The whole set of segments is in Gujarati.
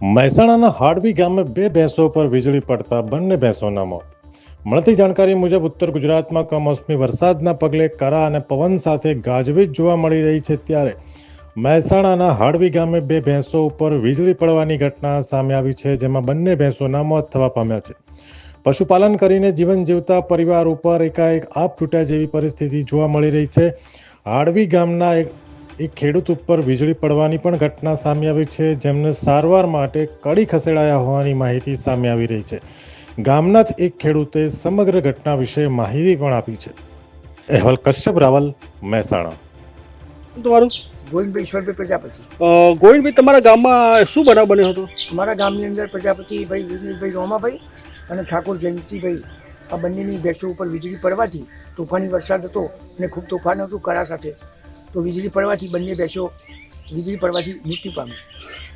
મહેસાણાના હાડવી ગામે બે ભેંસો પર વીજળી પડતા બંને ભેંસોના મોત મળતી જાણકારી મુજબ ઉત્તર ગુજરાતમાં કમોસમી વરસાદના પગલે કરા અને પવન સાથે ગાજવીજ જોવા મળી રહી છે ત્યારે મહેસાણાના હાડવી ગામે બે ભેંસો ઉપર વીજળી પડવાની ઘટના સામે આવી છે, જેમાં બંને ભેંસોના મોત થવા પામ્યા છે. પશુપાલન કરીને જીવન જીવતા પરિવાર ઉપર એકાએક આપ તૂટ્યા જેવી પરિસ્થિતિ જોવા મળી રહી છે. હાડવી ગામના એક એક ખેડૂત ઉપર વીજળી પડવાની પણ ઘટના સામે આવી છે. જેમને સારવાર માટે કડી ખસેડાયા હોવાની માહિતી સામે આવી રહી છે. ગામના જ એક ખેડૂતે સમગ્ર ઘટના વિશે માહિતી પણ આપી છે. અહેવાલ કશ્યપ રાવલ મહેસાણા. તમારું? ગોવિંદભાઈ ઈશ્વરભાઈ પ્રજાપતિ. અ, ગોવિંદભાઈ તમારા ગામમાં શું બનાવ બન્યો હતો? અમારા ગામની અંદર પ્રજાપતિભાઈ વિજયભાઈ રોમાભાઈ અને ઠાકોર જયંતિભાઈ આ બંનેની ભેંસો ઉપર વીજળી પડવાથી તોફાની વરસાદ હતો અને ખૂબ તોફાન હતું કરા સાથે. તો વીજળી પડવાથી બંને ભેંસો વીજળી પડવાથી મૃત્યુ પામી.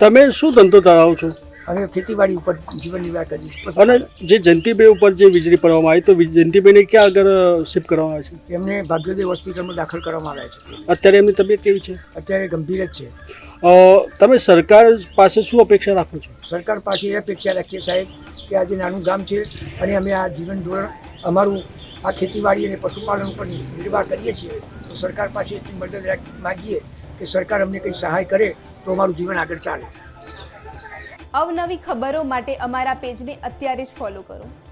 તમે શું ધંધો ધરાવો છો? અને ખેતીવાડી ઉપર જીવન નિર્વાહ કરીએ અને જે જયંતિભાઈ ઉપર જે વીજળી પડવામાં આવી તો જયંતિભાઈને ક્યાં આગળ શિફ્ટ કરવામાં આવે છે? એમને ભાગ્યોદય હોસ્પિટલમાં દાખલ કરવામાં આવ્યા છે. અત્યારે એમની તબિયત કેવી છે? અત્યારે ગંભીર જ છે. તમે સરકાર પાસે શું અપેક્ષા રાખો છો? સરકાર પાસે એ અપેક્ષા રાખીએ સાહેબ કે આજે નાનું ગામ છે અને અમે આ જીવન ધોરણ અમારું આ ખેતીવાડી અને પશુપાલન ઉપર નિર્વાહ કરીએ છીએ, તો સરકાર પાસે એટલી મદદ માગીએ કે સરકાર અમને કંઈ સહાય કરે, તો અમારું જીવન આગળ ચાલે. અવનવી ખબરો માટે અમારા પેજને અત્યારે જ ફોલો કરો.